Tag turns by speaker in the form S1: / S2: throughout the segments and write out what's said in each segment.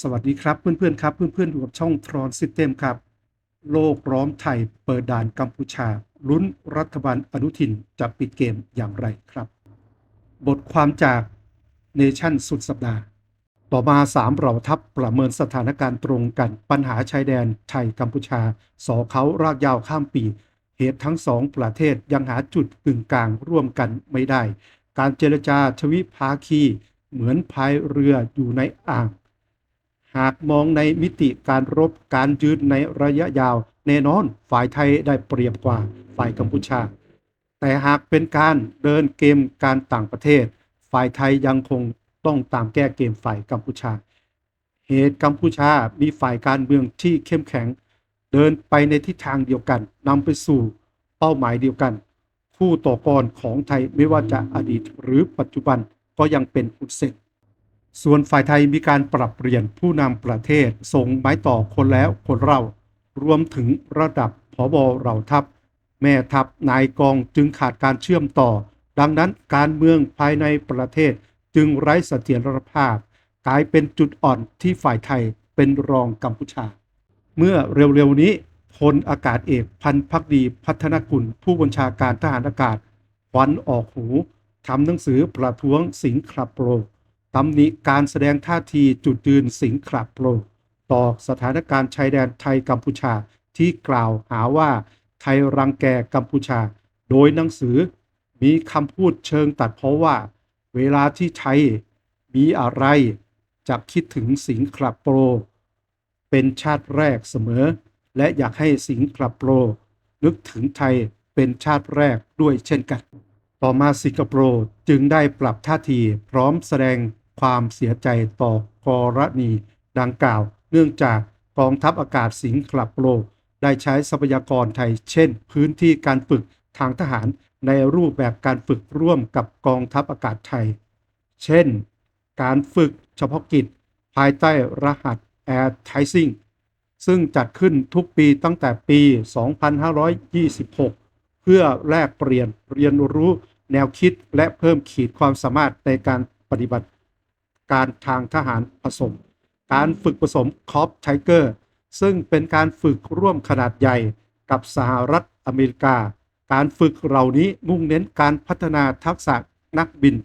S1: สวัสดีครับเพื่อนๆครับเพื่อนๆอยู่กับช่องทรอนซิสเต็มครับ โลกร้อมไทยเปิดด่านกัมพูชาลุ้นรัฐบาลอนุทินจะปิดเกมอย่างไรครับ บทความจากเนชั่นสุดสัปดาห์ ต่อมาสามเหล่าทัพประเมินสถานการณ์ตรงกันปัญหาชายแดนไทยกัมพูชา สอเขารากยาวข้ามปี เหตุทั้งสองประเทศยังหาจุดกึ่งกลางร่วมกันไม่ได้ การเจรจาทวิภาคี เหมือนพายเรืออยู่ในอ่าง หากมองในมิติการรบการยืนในระยะยาว แน่นอนฝ่ายไทยได้เปรียบกว่าฝ่ายกัมพูชา แต่หากเป็นการเดินเกมการต่างประเทศ ฝ่ายไทยยังคงต้องตามแก้เกมฝ่ายกัมพูชา เหตุกัมพูชามีฝ่ายการเมืองที่เข้มแข็ง เดินไปในทิศทางเดียวกันนำไปสู่เป้าหมายเดียวกัน คู่ต่อกรของไทยไม่ว่าจะอดีตหรือปัจจุบันก็ยังเป็นอุนเซน ส่วนฝ่ายไทยมีการปรับเปลี่ยนผู้นำประเทศส่งไม้ต่อคนแล้วคนเล่ารวมถึงระดับผบเหล่าทัพ แม่ทัพนายกองจึงขาดการเชื่อมต่อ ดังนั้นการเมืองภายในประเทศจึงไร้เสถียรภาพ กลายเป็นจุดอ่อนที่ฝ่ายไทยเป็นรองกัมพูชา เมื่อเร็วๆนี้พลอากาศเอกพันพักดีพัฒนกุล ผู้บัญชาการทหารอากาศควันออกหูทำหนังสือประท้วงสิงคโปร์ ตำหนิการแสดงท่าทีจุดยืนสิงห์คลับโปรต่อสถานการณ์ชายแดนไทยกัมพูชาที่กล่าวหาว่าไทยรังแกกัมพูชา โดยหนังสือมีคำพูดเชิงตัดเพราะว่า เวลาที่ไทยมีอะไรจะคิดถึงสิงห์คลับโปร เป็นชาติแรกเสมอ และอยากให้สิงห์คลับโปร นึกถึงไทยเป็นชาติแรกด้วยเช่นกัน ต่อมาสิงคโปร์จึงได้ปรับท่าทีพร้อมแสดง ความเสียใจต่อกรณีดังกล่าว เนื่องจากกองทัพอากาศสิงห์คลับโปรได้ใช้ทรัพยากรไทย เช่น พื้นที่การฝึกทางทหารในรูปแบบการฝึกร่วมกับกองทัพอากาศไทย เช่น การฝึกเฉพาะกิจ ภายใต้รหัส Air t i z i n g ซึ่งจัดขึ้นทุกปีตั้งแต่ปี 2526 เพื่อแลกเปลี่ยนเรียนรู้แนวคิดและเพิ่มขีดความสามารถในการปฏิบัติ การทางทหารผสม การฝึกผสมคอปไทเกอร์ซึ่งเป็นการฝึกร่วมขนาดใหญ่กับสหรัฐอเมริกา การฝึกเหล่านี้มุ่งเน้นการพัฒนาทักษะนักบิน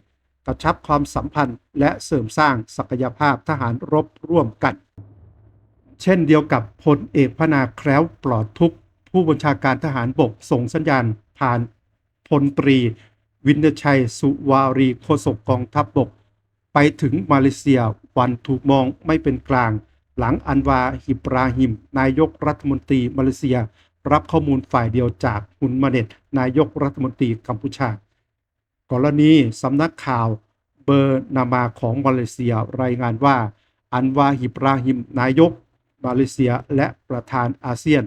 S1: กระชับความสัมพันธ์และเสริมสร้างศักยภาพทหารรบร่วมกัน เช่นเดียวกับพลเอกพนาแคล้วปลอดทุกผู้บัญชาการทหารบกส่งสัญญาณผ่านพลตรี วินเดชัยสุวารีโฆษกกองทัพบบก ไปถึงมาเลเซียวันถูกมองไม่เป็นกลาง หลังอันวาฮิบราฮิม นายกรัฐมนตรีมาเลเซีย รับข้อมูลฝ่ายเดียวจากฮุนมาเน็ตนายกรัฐมนตรีกัมพูชากรณีสำนักข่าวเบอร์นามาของมาเลเซียรายงานว่า อันวาฮิบราฮิม นายกมาเลเซียและประธานอาเซียน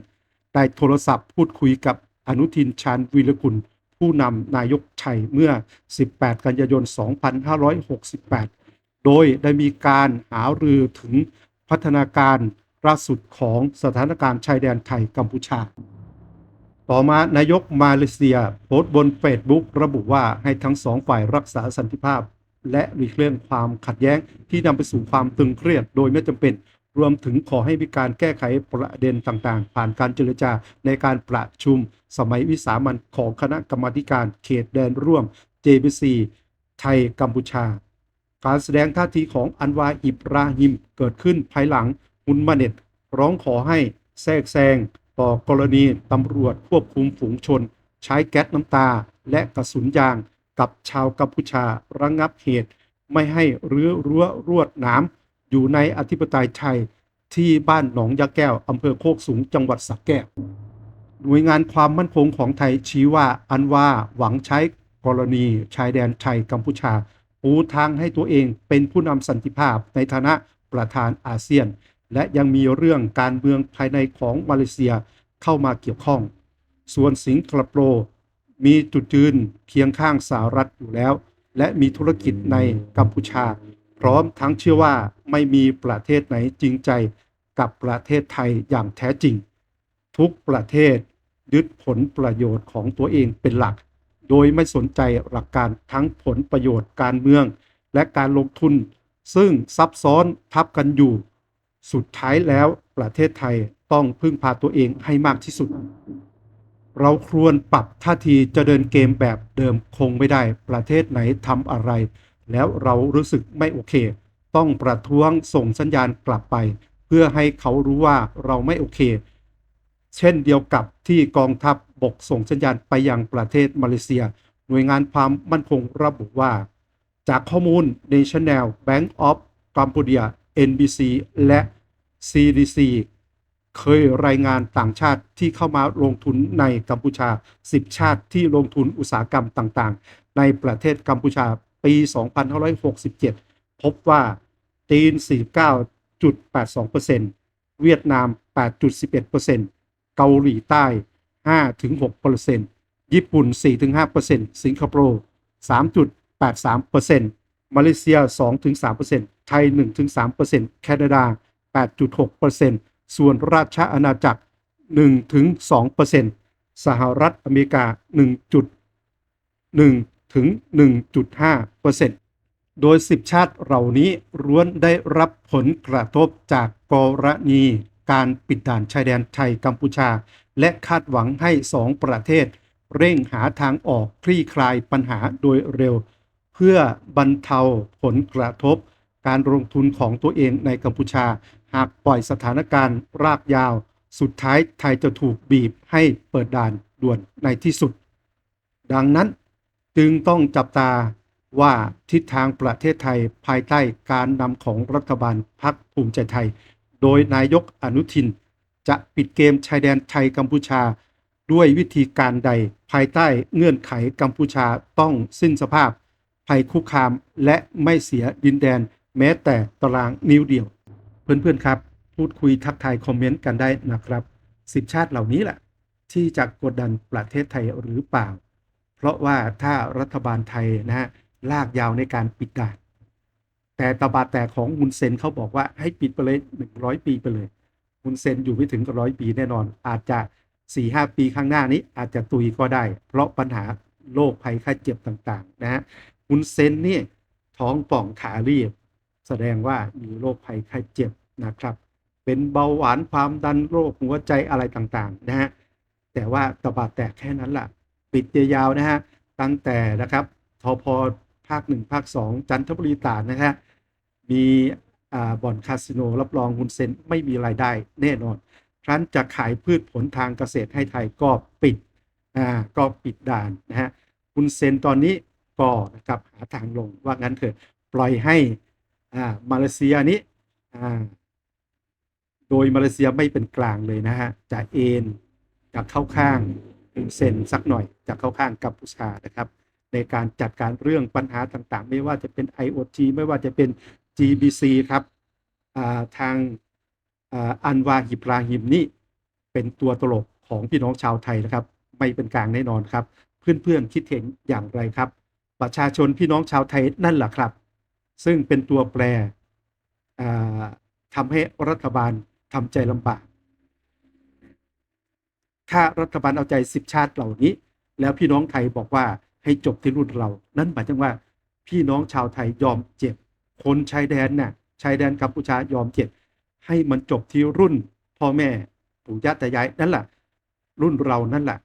S1: ได้โทรศัพท์พูดคุยกับอนุทินชาญวีรกุล ผู้นำนายกไทยเมื่อ 18 กันยายน 2568 โดยได้มีการหารือถึงพัฒนาการล่าสุดของสถานการณ์ชายแดนไทยกัมพูชา ต่อมานายกมาเลเซียโพสต์บนเฟซบุ๊กระบุว่าให้ทั้งสองฝ่ายรักษาสันติภาพ และหลีกเลี่ยงความขัดแย้งที่นำไปสู่ความตึงเครียด โดยไม่จำเป็น รวมถึงขอให้มีการแก้ไขประเด็นต่างๆ ผ่านการเจรจาในการประชุมสมัยวิสามันของคณะกรรมการเขตแดนร่วม JBC ไทยกัมพูชา การแสดงท่าทีของอันวาอิบราฮิมเกิดขึ้นภายหลังฮุนมาเน็ต ร้องขอให้แทรกแซงต่อกรณีตำรวจควบคุมฝูงชน ใช้แก๊สน้ำตาและกระสุนยางกับชาวกัมพูชาระงงับเหตุ ไม่ให้รื้อรั้วรวดหนาม อยู่ในอธิปไตยไทยที่บ้านหนองยาแก้วอำเภอโคกสูงจังหวัดสระแก้วหน่วยงานความมั่นคงของไทยชี้ว่าอันว่าหวังใช้กรณีชายแดนไทยกัมพูชาปูทางให้ตัวเองเป็นผู้นำสันติภาพในฐานะประธานอาเซียน และยังมีเรื่องการเมืองภายในของมาเลเซียเข้ามาเกี่ยวข้อง ส่วนสิงคโปร์มีจุดยืนเคียงข้างสหรัฐอยู่แล้ว และมีธุรกิจในกัมพูชา พร้อมทั้งเชื่อว่าไม่มีประเทศไหนจริงใจกับประเทศไทยอย่างแท้จริง ทุกประเทศยึดผลประโยชน์ของตัวเองเป็นหลัก โดยไม่สนใจหลักการทั้งผลประโยชน์การเมือง และการลงทุน ซึ่งซับซ้อนทับกันอยู่ สุดท้ายแล้วประเทศไทยต้องพึ่งพาตัวเองให้มากที่สุด เราควรปรับท่าทีจะเดินเกมแบบเดิมคงไม่ได้ ประเทศไหนทำอะไร แล้วเรารู้สึกไม่โอเค ต้องประท้วงส่งสัญญาณกลับไป เพื่อให้เขารู้ว่าเราไม่โอเค เช่นเดียวกับที่กองทัพบบกส่งสัญญาณไปยังประเทศมาเลเซีย หน่วยงานความมั่นคงระบุว่า จากข้อมูล National Bank of Cambodia NBC และ CDC เคยรายงานต่างชาติที่เข้ามาลงทุนในกัมพูชา 10 ชาติที่ลงทุนอุตสาหกรรมต่างๆ ในประเทศกัมพูชา ปี 2567 พบว่าจีน 49.82%เวียดนาม 8.11%เกาหลีใต้ 5-6%ญี่ปุ่น 4-5%สิงคโปร์ 3.83%มาเลเซีย 2-3%ไทย 1-3%แคนาดา 8.6%ส่วนราชอาณาจักร 1-2%สหรัฐอเมริกา 1.1 ถึง 1.5%โดย 10 ชาติเหล่านี้ร้วนได้รับผลกระทบจากกรณีการปิดด่านชายแดนไทยกัมพูชา และคาดหวังให้สองประเทศ เร่งหาทางออกคลี่คลายปัญหาโดยเร็ว เพื่อบรรเทาผลกระทบ การลงทุนของตัวเองในกัมพูชา หากปล่อยสถานการณ์รากยาว สุดท้ายไทยจะถูกบีบให้เปิดด่านด่วนในที่สุด ดังนั้น จึงต้องจับตาว่าทิศทางประเทศไทยภายใต้การนำของรัฐบาลพักภูมิใจไทย โดยนายกอนุทิน จะปิดเกมชายแดนไทยกัมพูชา ด้วยวิธีการใด ภายใต้เงื่อนไขกัมพูชาต้องสิ้นสภาพ ภัยคุกคามและไม่เสียดินแดน แม้แต่ตารางนิ้วเดียว เพื่อนๆครับ พูดคุยทักทายคอมเมนต์กันได้นะครับสิบชาติเหล่านี้แหละที่จะกดดันประเทศไทยหรือเปล่า เพราะว่าถ้ารัฐบาลไทยนะฮะลากยาวในการปิดด่าน แต่ตบาแต่ของมุนเซนเขาบอกว่าให้ปิดไปเลยหนึ่งร้อยปีไปเลยมุนเซนอยู่ไม่ถึงร้อยปีแน่นอน อาจจะสี่ห้าปีข้างหน้านี้อาจจะตุยก็ได้ เพราะปัญหาโรคภัยไข้เจ็บต่างๆนะฮะมุนเซนนี่ท้องป่องขาเรียบแสดงว่ามีโรคภัยไข้เจ็บนะครับ เป็นเบาหวานความดันโรคหัวใจอะไรต่างๆนะฮะแต่ว่าตบาแตกแค่นั้นละ่ะ ปิดยาวๆนะฮะตั้งแต่นะครับทอพอภาคหนึ่งภาคสองจันทบุรีตาดนะฮะมีบ่อนคาสิโนรับรองคุณเซนไม่มีรายได้แน่นอนครั้นจะขายพืชผลทางเกษตรให้ไทยก็ปิดอ่าก็ปิดด่านนะฮะคุณเซนตอนนี้ก็นะครับหาทางลงว่างั้นเถอะปล่อยให้อ่ามาเลเซียนี้อ่าโดยมาเลเซียไม่เป็นกลางเลยนะฮะจะเอ็นจะเข้าข้าง เซนสักหน่อยจะเข้าข้างกัมพูชานะครับ ในการจัดการเรื่องปัญหาต่างๆ ไม่ว่าจะเป็น IoT ไม่ว่าจะเป็น GBC ครับทางอันวาฮิบราฮิมนี่เป็นตัวตลกของพี่น้องชาวไทยนะครับ ไม่เป็นกลางแน่นอนครับ เพื่อนๆคิดเห็นอย่างไรครับ ประชาชนพี่น้องชาวไทยนั่นแหละครับ ซึ่งเป็นตัวแปรทำให้รัฐบาลทำใจลำบาก ถ้ารัฐบาลเอาใจสิบชาติเหล่านี้ แล้วพี่น้องไทยบอกว่าให้จบที่รุ่นเรา นั่นหมายถึงว่าพี่น้องชาวไทยยอมเจ็บ คนชายแดนน่ะชายแดนกัมพูชายอมเจ็บ ให้มันจบที่รุ่นพ่อแม่ปู่ย่าตายายนั่นแหละรุ่นเรานั่นแหละ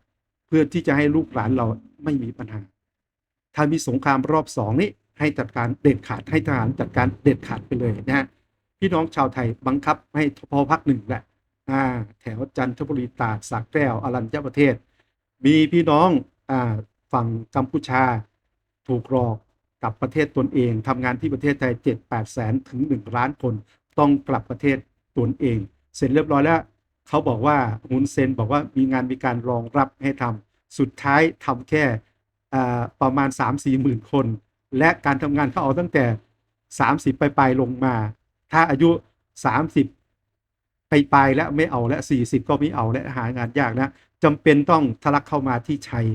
S1: เพื่อที่จะให้ลูกหลานเราไม่มีปัญหา ถ้ามีสงครามรอบสองนี้ให้จัดการเด็ดขาดให้ทหารจัดการเด็ดขาดไปเลยนะฮะพี่น้องชาวไทยบังคับให้พอพักหนึ่งแหละ อ่าแถวจันทบุรีตาดสักแก้วอรัญญประเทศ มีพี่น้องอ่าฝั่งกัมพูชา ถูกหลอกกลับประเทศตนเองทำงานที่ประเทศไทย 7 8แสนถึง 1 ล้านคนต้องกลับประเทศตนเอง เสร็จเรียบร้อยแล้ว เขาบอกว่าฮุนเซนบอกว่ามีงานมีการรองรับให้ทำสุดท้ายทำแค่ประมาณ 3-4หมื่นคน และการทำงานเขาเอาตั้งแต่ 30 ไปลายลงมา ถ้าอายุ 30 ไปปลายแล้วไม่เอาและ40 ก็ไม่เอาและหางานยากนะจำเป็นต้องทะลักเข้ามาที่ชัย